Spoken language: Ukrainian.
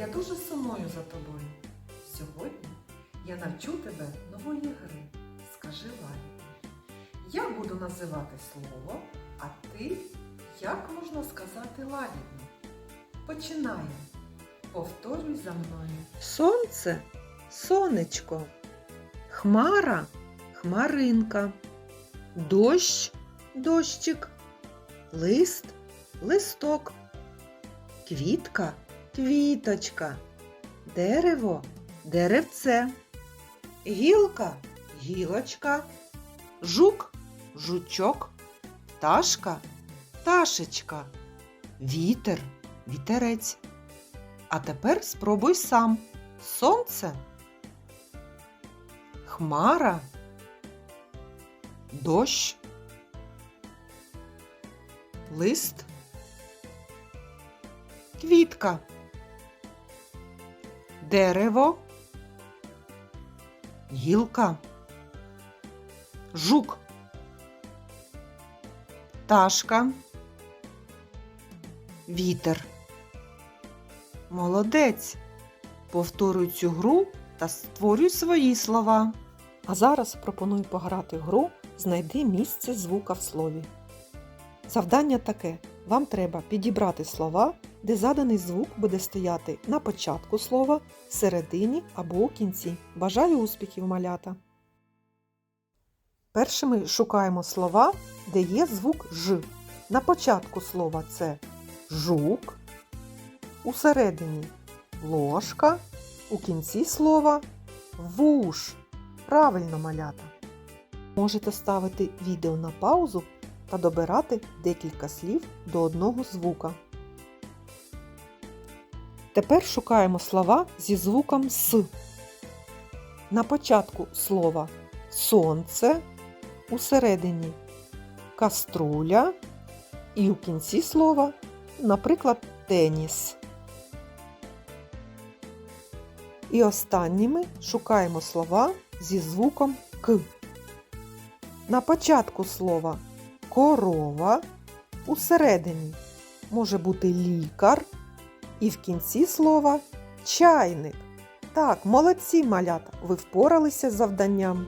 Я дуже сумую за тобою. Сьогодні я навчу тебе нової гри. Скажи лагідно. Я буду називати слово, а ти як можна сказати лагідно? Починаємо. Повторюй за мною. Сонце сонечко, хмара хмаринка, дощ дощик, лист листок, квітка квіточка, дерево деревце, гілка гілочка, жук жучок, пташка пташечка, вітер вітерець. А тепер спробуй сам. Сонце, хмара, дощ, лист, квітка, дерево, гілка, жук, пташка, вітер. Молодець. Повторюй цю гру та створюй свої слова. А зараз пропоную пограти гру Знайди місце звука в слові. Завдання таке: вам треба підібрати слова, де заданий звук буде стояти на початку слова, середині або у кінці. Бажаю успіхів, малята! Першими шукаємо слова, де є звук Ж. На початку слова це жук, усередині ложка, у кінці слова вуш. Правильно малята. Можете ставити відео на паузу та добирати декілька слів до одного звука. Тепер шукаємо слова зі звуком С. На початку слова сонце, усередині каструля і у кінці слова, наприклад, теніс. І останніми шукаємо слова зі звуком К. На початку слова корова, усередині може бути лікар, і в кінці слова чайник. Так, молодці малята, ви впоралися з завданням.